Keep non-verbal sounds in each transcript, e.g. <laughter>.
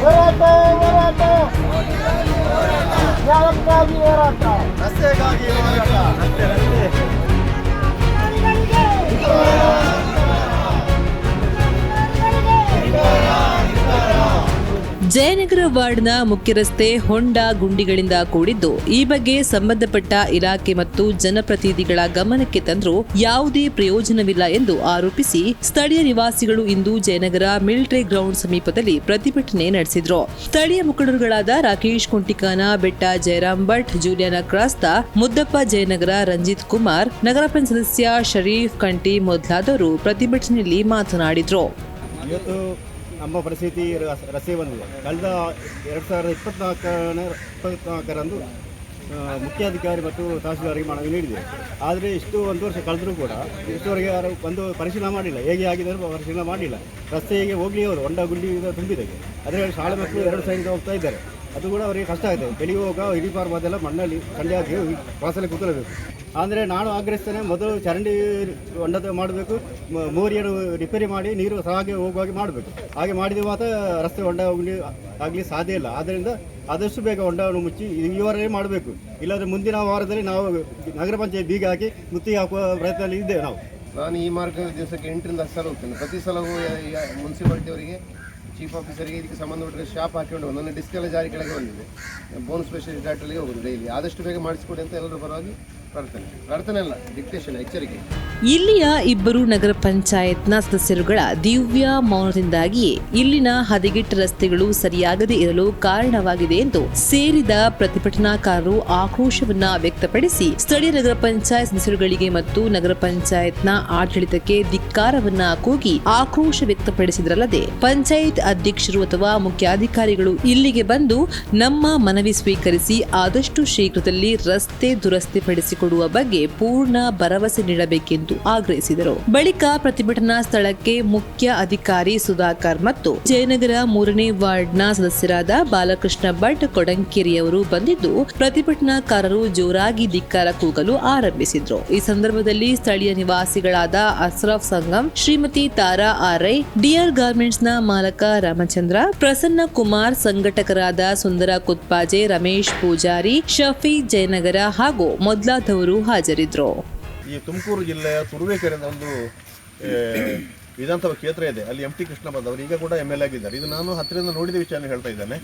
ಹೋರಾಟ ಹೋರಾಟ ನ್ಯಾಯಕ್ಕಾಗಿ ಹೋರಾಟ ರಸ್ತೆಗಾಗಿ ಹೋರಾಟ ಜಯನಗರ ವಾರ್ಡ್ನ ಮುಖ್ಯ ರಸ್ತೆ ಹೊಂಡ ಗುಂಡಿಗಳಿಂದ ಕೂಡಿದ್ದು, ಈ ಬಗ್ಗೆ ಸಂಬಂಧಪಟ್ಟ ಇಲಾಖೆ ಮತ್ತು ಜನಪ್ರತಿನಿಧಿಗಳ ಗಮನಕ್ಕೆ ತಂದರೂ ಯಾವುದೇ ಪ್ರಯೋಜನವಿಲ್ಲ ಎಂದು ಆರೋಪಿಸಿ ಸ್ಥಳೀಯ ನಿವಾಸಿಗಳು ಇಂದು ಜಯನಗರ ಮಿಲಿಟರಿ ಗ್ರೌಂಡ್ ಸಮೀಪದಲ್ಲಿ ಪ್ರತಿಭಟನೆ ನಡೆಸಿದ್ರು. ಸ್ಥಳೀಯ ಮುಖಂಡರುಗಳಾದ ರಾಕೇಶ್ ಕುಂಟಿಕಾನ, ಬೆಟ್ಟ ಜಯರಾಮ್ ಭಟ್, ಜೂಲಿಯಾನ ಕ್ರಾಸ್ತ, ಮುದ್ದಪ್ಪ ಜಯನಗರ ರಂಜಿತ್ ಕುಮಾರ್, ನಗರ ಸದಸ್ಯ ಶರೀಫ್ ಕಂಟಿ ಮೊದಲಾದವರು ಪ್ರತಿಭಟನೆಯಲ್ಲಿ ಮಾತನಾಡಿದ್ರು. ನಮ್ಮ ಪರಿಸ್ಥಿತಿ ರಸ್- ರಸ್ತೆ ಬಂದಿದೆ. ಕಳೆದ ಎರಡು ಸಾವಿರದ ಇಪ್ಪತ್ನಾಲ್ಕನೇ, ಇಪ್ಪತ್ನಾಲ್ಕರಂದು ಮುಖ್ಯಾಧಿಕಾರಿ ಮತ್ತು ತಹಸೀಲ್ದಾರಿಗೆ ಮನವಿ ನೀಡಿದೆ. ಆದರೆ ಇಷ್ಟು ಒಂದು ವರ್ಷ ಕಳೆದರೂ ಕೂಡ ಇಷ್ಟುವರೆಗೆ ಯಾರು ಬಂದು ಪರಿಶೀಲನೆ ಮಾಡಿಲ್ಲ. ಹೇಗೆ ಆಗಿದೆ ಪರಿಶೀಲನೆ ಮಾಡಿಲ್ಲ. ರಸ್ತೆ ಹೇಗೆ ಹೋಗಲಿ ಅವರು, ಹೊಂಡ ಗುಂಡಿ ತುಂಬಿದೆ ಅದರಲ್ಲಿ ಶಾಲೆ ಮಕ್ಕಳು ಎರಡು ಸೈಡಿಂದ ಹೋಗ್ತಾ ಇದ್ದಾರೆ. ಅದು ಕೂಡ ಅವರಿಗೆ ಕಷ್ಟ ಆಗಿದೆ ಬೆಳಿಗ್ಗೆ ಹೋಗ ಇಡೀ ಅದೆಲ್ಲ ಮಣ್ಣಲ್ಲಿ ಕಂಡೆ ಹಾಕಿ ಕೂತ್ಕೊಳ್ಬೇಕು. ಅಂದರೆ ನಾನು ಆಗ್ರಹಿಸ್ತೇನೆ, ಮೊದಲು ಚರಂಡಿ ಹೊಂಡದ ಮಾಡಬೇಕು ಮೋರಿಯನ್ನು ರಿಪೇರಿ ಮಾಡಿ, ನೀರು ಹಾಗೆ ಹೋಗುವಾಗೆ ಮಾಡಬೇಕು. ಹಾಗೆ ಮಾಡಿದ ಮಾತ್ರ ರಸ್ತೆ ಹೊಂಡ ಹೋಗಲಿ ಆಗಲಿ ಸಾಧ್ಯ ಇಲ್ಲ. ಆದ್ದರಿಂದ ಆದಷ್ಟು ಬೇಗ ಹೊಂಡವನ್ನು ಮುಚ್ಚಿ ಇವರೇ ಮಾಡಬೇಕು. ಇಲ್ಲಾಂದರೆ ಮುಂದಿನ ವಾರದಲ್ಲಿ ನಾವು ನಗರ ಪಂಚಾಯತ್ ಬೀಗ ಹಾಕಿ ಮುತ್ತಿಗೆ ಹಾಕುವ ಪ್ರಯತ್ನದಲ್ಲಿ ಇದ್ದೇವೆ ನಾವು. ನಾನು ಈ ಮಾರ್ಗ ದಿವಸಕ್ಕೆ ಎಂಟರಿಂದ ಹತ್ತು ಸಲ ಹೋಗ್ತೇನೆ. ಪ್ರತಿ ಸಲವೂ ಮುನ್ಸಿಪಾಲಿಟಿ ಅವರಿಗೆ ಚೀಫ್ ಆಫೀಸರಿಗೆ ಇದಕ್ಕೆ ಸಂಬಂಧಪಟ್ಟರೆ ಶಾಪ್ ಹಾಕಿಕೊಂಡು ನನ್ನ ಡಿಸ್ಕೆಲ್ಲ ಜಾರಿ ಕೆಳಗೆ ಬಂದಿದೆ. ಬೋನ್ ಸ್ಪೆಷಲಿಸ್ಟ್ ಡಾಕ್ಟರ್ಗೆ ಹೋಗೋದು ಡೈಲಿ ಆದಷ್ಟು ಬೇಗ ಮಾಡಿಸ್ಕೊಡಿ ಅಂತ ಎಲ್ಲರೂ ಪರವಾಗಿ ಇಲ್ಲಿಯ ಇಬ್ಬರು ನಗರ ಪಂಚಾಯತ್ನ ಸದಸ್ಯರುಗಳ ದಿವ್ಯ ಮೌನದಿಂದಾಗಿಯೇ ಇಲ್ಲಿನ ಹದಗೆಟ್ಟ ರಸ್ತೆಗಳು ಸರಿಯಾಗದೇ ಇರಲು ಕಾರಣವಾಗಿದೆ ಎಂದು ಸೇರಿದ ಪ್ರತಿಭಟನಾಕಾರರು ಆಕ್ರೋಶವನ್ನ ವ್ಯಕ್ತಪಡಿಸಿ, ಸ್ಥಳೀಯ ನಗರ ಪಂಚಾಯತ್ ಸದಸ್ಯರುಗಳಿಗೆ ಮತ್ತು ನಗರ ಪಂಚಾಯತ್ನ ಆಡಳಿತಕ್ಕೆ ಧಿಕ್ಕಾರವನ್ನ ಕೂಗಿ ಆಕ್ರೋಶ ವ್ಯಕ್ತಪಡಿಸಿದರಲ್ಲದೆ, ಪಂಚಾಯತ್ ಅಧ್ಯಕ್ಷರು ಅಥವಾ ಮುಖ್ಯಾಧಿಕಾರಿಗಳು ಇಲ್ಲಿಗೆ ಬಂದು ನಮ್ಮ ಮನವಿ ಸ್ವೀಕರಿಸಿ ಆದಷ್ಟು ಶೀಘ್ರದಲ್ಲಿ ರಸ್ತೆ ದುರಸ್ತಿಪಡಿಸಿಕೊಡುವ ಬಗ್ಗೆ ಪೂರ್ಣ ಭರವಸೆ ನೀಡಬೇಕೆಂದು ಆಗ್ರಹಿಸಿದರು. ಬಳಿಕ ಪ್ರತಿಭಟನಾ ಸ್ಥಳಕ್ಕೆ ಮುಖ್ಯ ಅಧಿಕಾರಿ ಸುಧಾಕರ್ ಮತ್ತು ಜಯನಗರ ಮೂರನೇ ವಾರ್ಡ್ನ ಸದಸ್ಯರಾದ ಬಾಲಕೃಷ್ಣ ಭಟ್ ಕೊಡಂಕೇರಿಯವರು ಬಂದಿದ್ದು, ಪ್ರತಿಭಟನಾಕಾರರು ಜೋರಾಗಿ ಧಿಕ್ಕಾರ ಕೂಗಲು ಆರಂಭಿಸಿದ್ರು. ಈ ಸಂದರ್ಭದಲ್ಲಿ ಸ್ಥಳೀಯ ನಿವಾಸಿಗಳಾದ ಅಸ್ರಫ್ ಸಂಗಮ್, ಶ್ರೀಮತಿ ತಾರಾ ಆರ್ಐ ಡಿಆರ್ ಗಾರ್ಮೆಂಟ್ಸ್ನ ಮಾಲಕ ರಾಮಚಂದ್ರ, ಪ್ರಸನ್ನ ಕುಮಾರ್ ಸಂಘಟಕರಾದ ಸುಂದರ ಕುತ್ಪಾಜೆ, ರಮೇಶ್ ಪೂಜಾರಿ, ಶಫಿ ಜಯನಗರ ಹಾಗೂ ಮೊದಲಾದವರು ಹಾಜರಿದ್ರು. ಈ ತುಮಕೂರು ಜಿಲ್ಲೆಯ ತುರುವೇಕೆರೆಯಿಂದ ಒಂದು ವಿಧಾನಸಭಾ ಕ್ಷೇತ್ರ ಇದೆ. ಅಲ್ಲಿ ಎಂ ಟಿ ಕೃಷ್ಣ ಬಂದವರು. ಈಗ ಕೂಡ ಎಂ ಎಲ್ ಆಗಿದ್ದಾರೆ. ಇದು ನಾನು ಹತ್ತಿರದಿಂದ ನೋಡಿದ ವಿಷಯನ ಹೇಳ್ತಾ ಇದ್ದೇನೆ.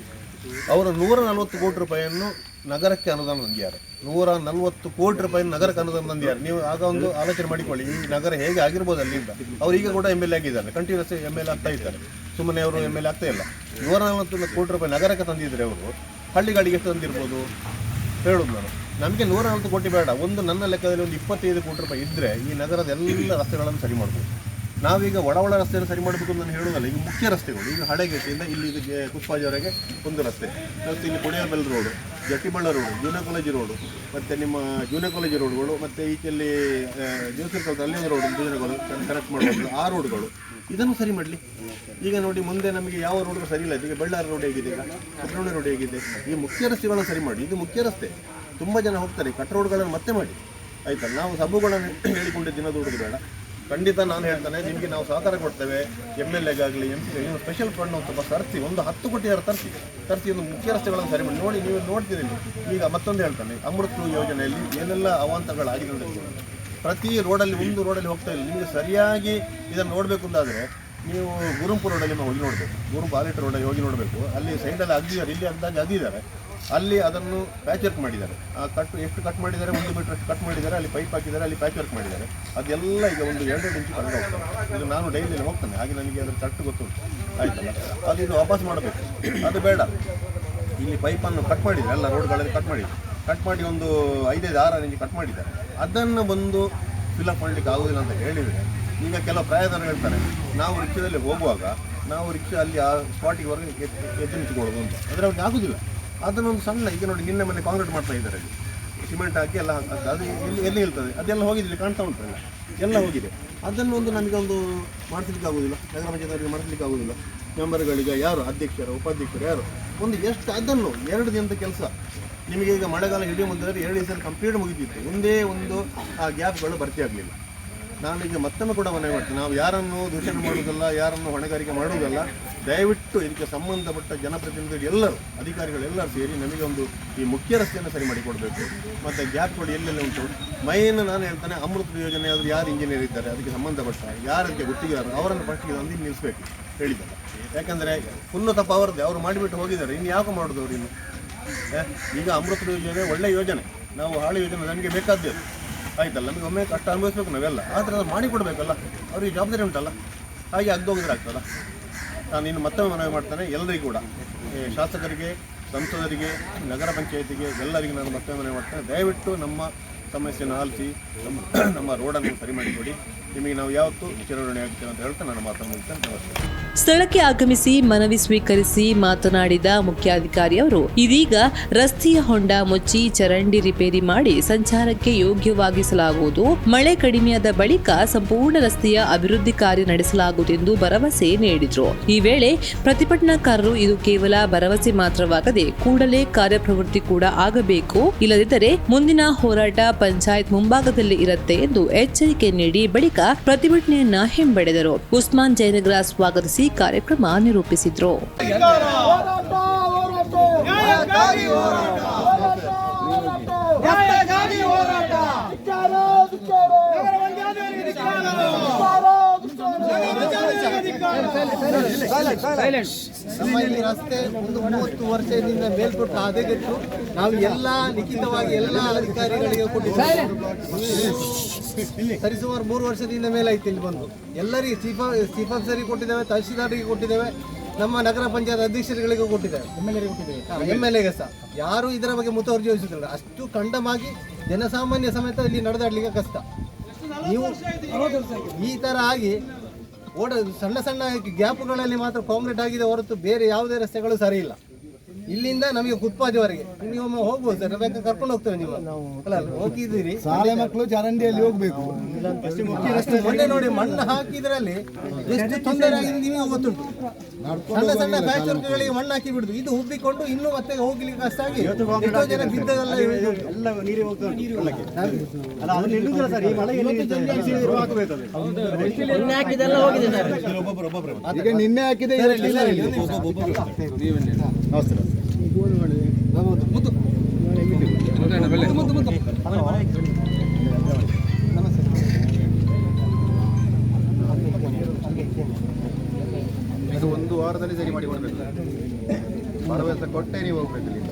ಅವರು ನೂರ ನಲವತ್ತು ಕೋಟಿ ರೂಪಾಯಿಯನ್ನು ನಗರಕ್ಕೆ ಅನುದಾನ ತಂದಿದ್ದಾರೆ. ನೂರ ನಲವತ್ತು ಕೋಟಿ ರೂಪಾಯಿ ನಗರಕ್ಕೆ ಅನುದಾನ ತಂದಿದ್ದಾರೆ. ನೀವು ಆಗ ಒಂದು ಆಲೋಚನೆ ಮಾಡಿಕೊಳ್ಳಿ. ಈ ನಗರ ಹೇಗೆ ಆಗಿರ್ಬೋದು ಅಲ್ಲಿಂದ ಅವರು ಈಗ ಕೂಡ ಎಂ ಎಲ್ ಆಗಿದ್ದಾರೆ. ಕಂಟಿನ್ಯೂಸ್ ಎಂ ಎಲ್ ಆಗ್ತಾ ಇದ್ದಾರೆ. ಸುಮ್ಮನೆ ಅವರು ಎಂ ಎಲ್ ಆಗ್ತಾ ಇಲ್ಲ. ನೂರ ನಲವತ್ತು ಕೋಟಿ ರೂಪಾಯಿ ನಗರಕ್ಕೆ ತಂದಿದ್ರೆ ಅವರು ಹಳ್ಳಿಗಳಿಗೆ ಎಷ್ಟು ತಂದಿರ್ಬೋದು? ಹೇಳೋದು ನಾನು. ನಮಗೆ ನೂರ ನಲವತ್ತು ಕೋಟಿ ಬೇಡ. ಒಂದು ನನ್ನ ಲೆಕ್ಕದಲ್ಲಿ ಒಂದು ಇಪ್ಪತ್ತೈದು ಕೋಟಿ ರೂಪಾಯಿ ಇದ್ದರೆ ಈ ನಗರದ ಎಲ್ಲ ರಸ್ತೆಗಳನ್ನು ಸರಿ ಮಾಡ್ಬೋದು. ನಾವೀಗ ಒಳ ಒಳ ರಸ್ತೆಯನ್ನು ಸರಿ ಮಾಡಬೇಕು ಅಂತ ನಾನು ಹೇಳೋದಲ್ಲ ಈಗ ಮುಖ್ಯ ರಸ್ತೆಗಳು. ಈಗ ಹಳೆಗೇಟಿಯಿಂದ ಇಲ್ಲಿ ಕುಸ್ಪಾಜಿವರೆಗೆ ಒಂದು ರಸ್ತೆ. ಮತ್ತು ಇಲ್ಲಿ Kodiyabail road, Jattiballa road, junior college road, ಮತ್ತು ನಿಮ್ಮ ಜೂನಿಯರ್ ಕಾಲೇಜ್ ರೋಡ್ಗಳು, ಮತ್ತು ಈಚೆಲ್ಲಿ ಜ್ಯೋತಿರ್ ಕಾಲೇಜ್ ಅಲ್ಲಿ ಒಂದು ರೋಡ್ ಜೂನಿಯರ್ ಕಾಲೇಜ್ ಕನೆಕ್ಟ್ ಮಾಡಬಹುದು ಆ ರೋಡ್ಗಳು. ಇದನ್ನು ಸರಿ ಮಾಡಲಿ. ಈಗ ನೋಡಿ ಮುಂದೆ ನಮಗೆ ಯಾವ ರೋಡ್ಗಳು ಸರಿ ಇಲ್ಲ. ಈಗ ಬಳ್ಳಾರಿ ರೋಡ್ ಹೇಗಿದೆ, ಈಗ ಕಟ್ರೋಣಿ ರೋಡ್ ಹೇಗಿದೆ. ಈ ಮುಖ್ಯ ರಸ್ತೆಗಳನ್ನು ಸರಿ ಮಾಡಿ. ಇದು ಮುಖ್ಯ ರಸ್ತೆ. ತುಂಬ ಜನ ಹೋಗ್ತಾರೆ ಕಟ್ ರೋಡ್ಗಳನ್ನು ಮತ್ತೆ ಮಾಡಿ. ಆಯ್ತಾ? ನಾವು ಸಬ್ಬುಗಳನ್ನು ಹೇಳಿಕೊಂಡು ದಿನ ದುಡಿದು ಬೇಡ. ಖಂಡಿತ ನಾನು ಹೇಳ್ತಾನೆ, ನಿಮಗೆ ನಾವು ಸಹಕಾರ ಕೊಡ್ತೇವೆ. ಎಂ ಎಲ್ ಎಗಾಗಲಿ, ಎಂ ಪಿ ಸ್ಪೆಷಲ್ ಫಂಡ್ ಸ್ವಲ್ಪ ತರ್ತಿ ಒಂದು ಹತ್ತು ಕೋಟಿ ಯಾರು ತರ್ತಿ ತರಿಸಿ ಒಂದು ಮುಖ್ಯ ರಸ್ತೆಗಳನ್ನು ಸರಿ ಮಾಡಿ. ನೋಡಿ, ನೀವು ನೋಡ್ತೀರಿ ಈಗ ಮತ್ತೊಂದು ಹೇಳ್ತಾನೆ. ಅಮೃತ್ ಯೋಜನೆಯಲ್ಲಿ ಏನೆಲ್ಲ ಅವಾಂತರಗಳಾಗಿದೆ ಅಂತ. ಪ್ರತಿ ರೋಡಲ್ಲಿ ಒಂದು ರೋಡಲ್ಲಿ ಹೋಗ್ತಾ ಇಲ್ಲ. ನಿಮಗೆ ಸರಿಯಾಗಿ ಇದನ್ನು ನೋಡಬೇಕು ಅಂತಾದರೆ ನೀವು ಗುರುಂಪು ರೋಡಲ್ಲಿ ಹೋಗಿ ನೋಡಬೇಕು. ಗುರುಂಪು ಆಲಿಟ್ ರೋಡಲ್ಲಿ ಹೋಗಿ ನೋಡಬೇಕು. ಅಲ್ಲಿ ಸೈಡಲ್ಲಿ ಅಗ್ದಿದ್ದಾರೆ, ಇಲ್ಲಿ ಅಂದಾಜು ಅಗ್ದಿದ್ದಾರೆ. ಅಲ್ಲಿ ಅದನ್ನು ಪ್ಯಾಚ್ ವರ್ಕ್ ಮಾಡಿದ್ದಾರೆ. ಆ ಕಟ್ ಎಷ್ಟು ಕಟ್ ಮಾಡಿದ್ದಾರೆ? ಒಂದು ಮೀಟರ್ ಅಷ್ಟು ಕಟ್ ಮಾಡಿದ್ದಾರೆ. ಅಲ್ಲಿ ಪೈಪ್ ಹಾಕಿದ್ದಾರೆ, ಅಲ್ಲಿ ಪ್ಯಾಚ್ ವರ್ಕ್ ಮಾಡಿದ್ದಾರೆ. ಅದೆಲ್ಲ ಈಗ ಒಂದು ಎರಡೆರಡು ಇಂಚು ಕಳೆದು ಹೋಗ್ತದೆ. ಇದು ನಾನು ಡೈಲಿ ಹೋಗ್ತೇನೆ. ಹಾಗೆ ನನಗೆ ಅದರ ಕಟ್ಟು ಗೊತ್ತುಂಟು. ಆಯ್ತಲ್ಲ? ಅದು ಇದು ವಾಪಸ್ ಮಾಡಬೇಕು. ಅದು ಬೇಡ. ಇಲ್ಲಿ ಪೈಪನ್ನು ಕಟ್ ಮಾಡಿದ್ದಾರೆ. ಎಲ್ಲ ರೋಡ್ಗಳಲ್ಲಿ ಕಟ್ ಮಾಡಿ ಕಟ್ ಮಾಡಿ ಒಂದು ಐದೈದು, ಆರು ಇಂಚು ಕಟ್ ಮಾಡಿದ್ದಾರೆ. ಅದನ್ನು ಬಂದು ಫಿಲಪ್ ಮಾಡಲಿಕ್ಕೆ ಆಗೋದಿಲ್ಲ ಅಂತ ಹೇಳಿದರೆ, ಈಗ ಕೆಲವು ಪ್ರಾಯದವರು ಹೇಳ್ತಾರೆ, ನಾವು ರಿಕ್ಷಾದಲ್ಲಿ ಹೋಗುವಾಗ ನಾವು ರಿಕ್ಷಾ ಅಲ್ಲಿ ಆ ಸ್ಪಾಟಿಗೆ ಹೊರಗೆ ಎದ್ದು ನಿಂತ್ಕೊಳ್ಳೋದು ಅಂತ. ಆದರೆ ಅವ್ರಿಗೆ ಆಗೋದಿಲ್ಲ. ಅದನ್ನೊಂದು ಸಣ್ಣ, ಈಗ ನೋಡಿ ನಿನ್ನೆ ಮನೆ ಕಾಂಕ್ರೀಟ್ ಮಾಡ್ತಾ ಇದ್ದಾರೆ. ಸಿಮೆಂಟ್ ಹಾಕಿ ಎಲ್ಲ. ಅದು ಎಲ್ಲಿ ಎಲ್ಲಿ ಹೇಳ್ತದೆ ಅದೆಲ್ಲ ಹೋಗಿದ್ದಿಲ್ಲ ಕಾಣ್ತಾ ಉಂಟಲ್ಲ ಎಲ್ಲ. ಹೋಗಿದೆ. ಅದನ್ನೊಂದು ಒಂದು ನಮಗೆ ಒಂದು ಮಾಡಿಸ್ಲಿಕ್ಕೆ ಆಗೋದಿಲ್ಲ. ನಗರ ಪಂಚಾಯತ್ವರಿಗೆ ಮಾಡಿಸ್ಲಿಕ್ಕೆ ಆಗೋದಿಲ್ಲ. ಮೆಂಬರ್ಗಳಿಗೆ ಯಾರು? ಅಧ್ಯಕ್ಷರು, ಉಪಾಧ್ಯಕ್ಷರು ಯಾರು? ಒಂದು ಎಷ್ಟು ಅದನ್ನು, ಎರಡು ದಿನದ ಕೆಲಸ. ನಿಮಗೆ ಈಗ ಮಳೆಗಾಲ ಹಿಡಿಯೋ ಮುಂದಾದರೆ ಎರಡು ದಿವಸ ಕಂಪ್ಲೀಟ್ ಮುಗಿದಿತ್ತು. ಒಂದೇ ಒಂದು ಆ ಗ್ಯಾಪ್ಗಳು ಭರ್ತಿ ಆಗಲಿಲ್ಲ. ನಾನು ಈಗ ಮತ್ತೊಮ್ಮೆ ಕೂಡ ಮನವಿ ಮಾಡ್ತೀನಿ. ನಾವು ಯಾರನ್ನು ದೂಷಣೆ ಮಾಡೋದಲ್ಲ ಯಾರನ್ನು ಹೊಣೆಗಾರಿಕೆ ಮಾಡುವುದಲ್ಲ ದಯವಿಟ್ಟು ಇದಕ್ಕೆ ಸಂಬಂಧಪಟ್ಟ ಜನಪ್ರತಿನಿಧಿಗಳು ಎಲ್ಲರೂ ಅಧಿಕಾರಿಗಳೆಲ್ಲರೂ ಸೇರಿ ನಮಗೆ ಒಂದು ಈ ಮುಖ್ಯ ರಸ್ತೆಯನ್ನು ಸರಿ ಮಾಡಿಕೊಡಬೇಕು. ಮತ್ತು ಗ್ಯಾಪ್ಗಳು ಎಲ್ಲೆಲ್ಲಿ ಉಂಟು? ಮೈನ್ ನಾನು ಹೇಳ್ತಾನೆ ಅಮೃತ ಯೋಜನೆ ಆದರೂ ಯಾರು ಇಂಜಿನಿಯರ್ ಇದ್ದಾರೆ, ಅದಕ್ಕೆ ಸಂಬಂಧಪಟ್ಟ ಯಾರು ಅದಕ್ಕೆ ಗುತ್ತಿಗೆದಾರರು, ಅವರನ್ನು ಫಸ್ಟಿಗೆ ಒಂದು ನಿಲ್ಲಿಸಬೇಕು ಹೇಳಿದ್ದಾರೆ. ಯಾಕಂದರೆ ತಪ್ಪ ಪವರ್ದೆ ಅವರು ಮಾಡಿಬಿಟ್ಟು ಹೋಗಿದ್ದಾರೆ, ಇನ್ನು ಯಾಕೆ ಮಾಡೋದು ಅವರು ಇನ್ನು? ಈಗ ಅಮೃತ ಯೋಜನೆ ಒಳ್ಳೆಯ ಯೋಜನೆ. ನಾವು ಹಾಳು ಯೋಜನೆ ನನಗೆ ಬೇಕಾದ್ದೇ. ಆಯ್ತಲ್ಲ, ನಮಗೆ ಒಮ್ಮೆ ಕಷ್ಟ ಅನುಭವಿಸ್ಬೇಕು ನಾವೆಲ್ಲ. ಆದರೆ ಅದು ಮಾಡಿಕೊಡ್ಬೇಕಲ್ಲ, ಅವ್ರಿಗೆ ಜವಾಬ್ದಾರಿ ಉಂಟಲ್ಲ? ಹಾಗೆ ಅಗ್ದೋಗಿದ್ರೆ ಆಗ್ತಲ್ಲ ನಾನು ಇನ್ನು ಮತ್ತೊಮ್ಮೆ ಮನವಿ ಮಾಡ್ತೇನೆ ಎಲ್ಲರಿಗೂ ಕೂಡ. ಶಾಸಕರಿಗೆ, ಸಂಸದರಿಗೆ, ನಗರ ಪಂಚಾಯತಿಗೆ ಎಲ್ಲರಿಗೂ ನಾನು ಮತ್ತೊಮ್ಮೆ ಮನವಿ ಮಾಡ್ತೇನೆ. ದಯವಿಟ್ಟು ನಮ್ಮ ಸಮಸ್ಯೆಯನ್ನು ಆಲಿಸಿ, ನಮ್ಮ <clears throat> ನಮ್ಮ ರೋಡನ್ನು ಸರಿ ಮಾಡಿಕೊಡಿ. ನಿಮಗೆ ನಾವು ಯಾವತ್ತೂ ಚಿರಋಣಿ ಆಗ್ತೇವೆ ಅಂತ ಹೇಳ್ತಾ ನಾನು ಮಾತನ್ನು ಮುಗಿಸ್ತೇನೆ. ನಮಸ್ತೆ. ಸ್ಥಳಕ್ಕೆ ಆಗಮಿಸಿ ಮನವಿ ಸ್ವೀಕರಿಸಿ ಮಾತನಾಡಿದ ಮುಖ್ಯಾಧಿಕಾರಿಯವರು, ಇದೀಗ ರಸ್ತೆಯ ಹೊಂಡ ಮುಚ್ಚಿ ಚರಂಡಿ ರಿಪೇರಿ ಮಾಡಿ ಸಂಚಾರಕ್ಕೆ ಯೋಗ್ಯವಾಗಿಸಲಾಗುವುದು. ಮಳೆ ಕಡಿಮೆಯಾದ ಬಳಿಕ ಸಂಪೂರ್ಣ ರಸ್ತೆಯ ಅಭಿವೃದ್ಧಿ ಕಾರ್ಯ ನಡೆಸಲಾಗುವುದೆಂದು ಭರವಸೆ ನೀಡಿದರು. ಈ ವೇಳೆ ಪ್ರತಿಭಟನಾಕಾರರು, ಇದು ಕೇವಲ ಭರವಸೆ ಮಾತ್ರವಾಗದೆ ಕೂಡಲೇ ಕಾರ್ಯಪ್ರವೃತ್ತಿ ಕೂಡ ಆಗಬೇಕು. ಇಲ್ಲದಿದ್ದರೆ ಮುಂದಿನ ಹೋರಾಟ ಪಂಚಾಯತ್ ಮುಂಭಾಗದಲ್ಲಿ ಇರುತ್ತೆ ಎಂದು ಎಚ್ಚರಿಕೆ ನೀಡಿ ಬಳಿಕ ಪ್ರತಿಭಟನೆಯನ್ನ ಹಿಂಪಡೆದರು ಉಸ್ಮಾನ್ ಜಯನಗರ ಸ್ವಾಗತಿಸಿ ಕಾರ್ಯಕ್ರಮ ನಿರೂಪಿಸಿದ್ರು. ಹೋರಾಟ ಹೋರಾಟ ನಮ್ಮ ಈ ರಸ್ತೆ ಒಂದು ಮೂವತ್ತು ವರ್ಷದಿಂದ ಮೇಲ್ಪಟ್ಟು ಹದಗೆಟ್ಟು ನಾವು ಎಲ್ಲ ಲಿಖಿತವಾಗಿ ಎಲ್ಲ ಅಧಿಕಾರಿಗಳಿಗೆ ಕೊಟ್ಟಿದ್ದೇವೆ. ಸರಿಸುಮಾರು ಮೂರು ವರ್ಷದಿಂದ ಮೇಲಾಯ್ತು ಇಲ್ಲಿ ಬಂದು. ಎಲ್ಲರಿಗೆ ಚೀಫ್ ಚೀಫ್ ಆಫೀಸರಿಗೆ ಕೊಟ್ಟಿದ್ದೇವೆ ತಹಶೀಲ್ದಾರಿಗೆ ಕೊಟ್ಟಿದ್ದೇವೆ ನಮ್ಮ ನಗರ ಪಂಚಾಯತ್ ಅಧ್ಯಕ್ಷರುಗಳಿಗೂ ಕೊಟ್ಟಿದ್ದೇವೆ. ಎಂ ಎಲ್ ಎಗೆ ಸಹ. ಯಾರು ಇದರ ಬಗ್ಗೆ ಮುತುವರ್ಜಿ ವಹಿಸುತ್ತಿಲ್ಲ ಅಷ್ಟು ಖಂಡಮಾಗಿ ಜನಸಾಮಾನ್ಯ ಸಮೇತ ಇಲ್ಲಿ ನಡೆದಾಡ್ಲಿಕ್ಕೆ ಕಷ್ಟ. ನೀವು ಈ ತರ ಆಗಿ ಓಡ ಸಣ್ಣ ಸಣ್ಣ ಗ್ಯಾಪ್ಗಳಲ್ಲಿ ಮಾತ್ರ ಕಾಂಕ್ರೀಟ್ ಆಗಿದೆ ಹೊರತು ಬೇರೆ ಯಾವುದೇ ರಸ್ತೆಗಳು ಸರಿ ಇಲ್ಲ. ಇಲ್ಲಿಂದ ನಮಗೆ ಕುತ್ಪಾದಿವರೆಗೆ ನೀವು ಒಮ್ಮೆ ಹೋಗ್ಬೋದು ಸರ್ ಬೇಕಾದ್ರೆ ಕರ್ಕೊಂಡು ಹೋಗ್ತೇವೆ ನೀವು? ಅಲ್ಲ ಅಲ್ಲ, ಹೋಗಿದ್ದೀರಿ. ಶಾಲೆ ಮಕ್ಕಳು ಚರಂಡಿಯಲ್ಲಿ ಹೋಗ್ಬೇಕು. ಮೊನ್ನೆ ನೋಡಿ ಮಣ್ಣು ಹಾಕಿದ್ರಲ್ಲಿ ಎಷ್ಟು ತೊಂದರೆ ಆಗಿದೆ ನಿಮಗೆ ಗೊತ್ತುಂಟು. ಸಣ್ಣ ಸಣ್ಣ ಫ್ಯಾಕ್ಟರಿಗಳಿಗೆ ಮಣ್ಣು ಹಾಕಿ ಬಿಡುದು ಇದು ಹುಬ್ಬಿಕೊಂಡು ಇನ್ನೂ ಮತ್ತೆ ಹೋಗ್ಲಿಕ್ಕೆ ಕಷ್ಟ ಆಗಿ ಎಷ್ಟೋ ಜನ ಬಿದ್ದದೆಲ್ಲ ನಿನ್ನೆ ಹಾಕಿದೆ ಎಲ್ಲ ಇದು ಒಂದು ವಾರದಲ್ಲಿ ಸರಿ ಮಾಡಿ ಕೊಡಬೇಕು ಭರವಸೆ ಕೊಟ್ಟೆ ನೀವು ಹೋಗ್ಬೇಕು ಇಲ್ಲಿ.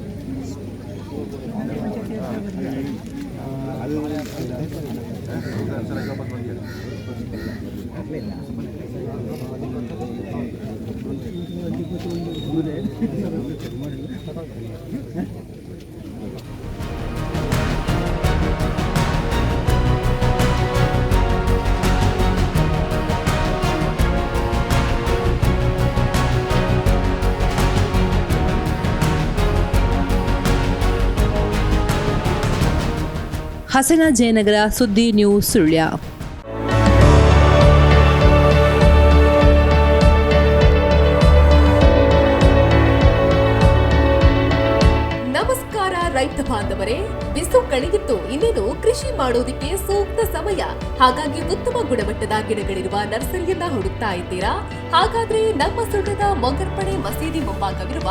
ಹಸನ ಜಯನಗರ ಸುದ್ದಿ ನ್ಯೂಸ್ ಸುಳ್ಯ. ನಮಸ್ಕಾರ ರೈತ ಬಾಂಧವರೇ, ಬಿಸು ಕಳೆದಿತ್ತು. ಇನ್ನೇನು ಕೃಷಿ ಮಾಡೋದಕ್ಕೆ ಸೂಕ್ತ ಸಮಯ. ಹಾಗಾಗಿ ಉತ್ತಮ ಗುಣಮಟ್ಟದ ಗಿಡಗಳಿರುವ ನರ್ಸರಿಯನ್ನ ಹುಡುಕ್ತಾ ಇದ್ದೀರಾ? ಹಾಗಾದ್ರೆ ನಮ್ಮ ಸುಳ್ಳದ ಮೊಗರ್ಪಡೆ ಮಸೀದಿ ಮುಂಭಾಗವಿರುವ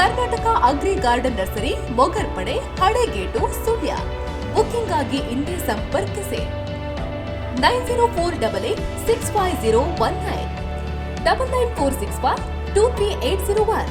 Karnataka agri garden nursery Mogarpade Halegate, Sullia. Booking ಆಗಿ ಇಂದೇ ಸಂಪರ್ಕಿಸಿ. Nine zero four double eight six five zero one nine. Double nine four six five two three eight zero one.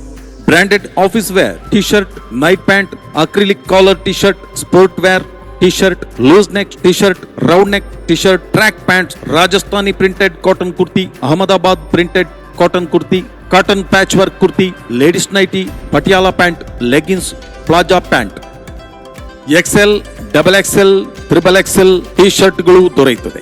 Branded office wear T shirt night pant acrylic collar T shirt sport wear T shirt loose neck T shirt round neck T shirt track pants Rajasthani printed cotton kurti Ahmedabad printed cotton kurti cotton patch work kurti ladies nighty Patiala pant leggings palazzo pant XL double XL triple XL T ಶರ್ಟ್ಗಳು ದೊರೆಯುತ್ತದೆ.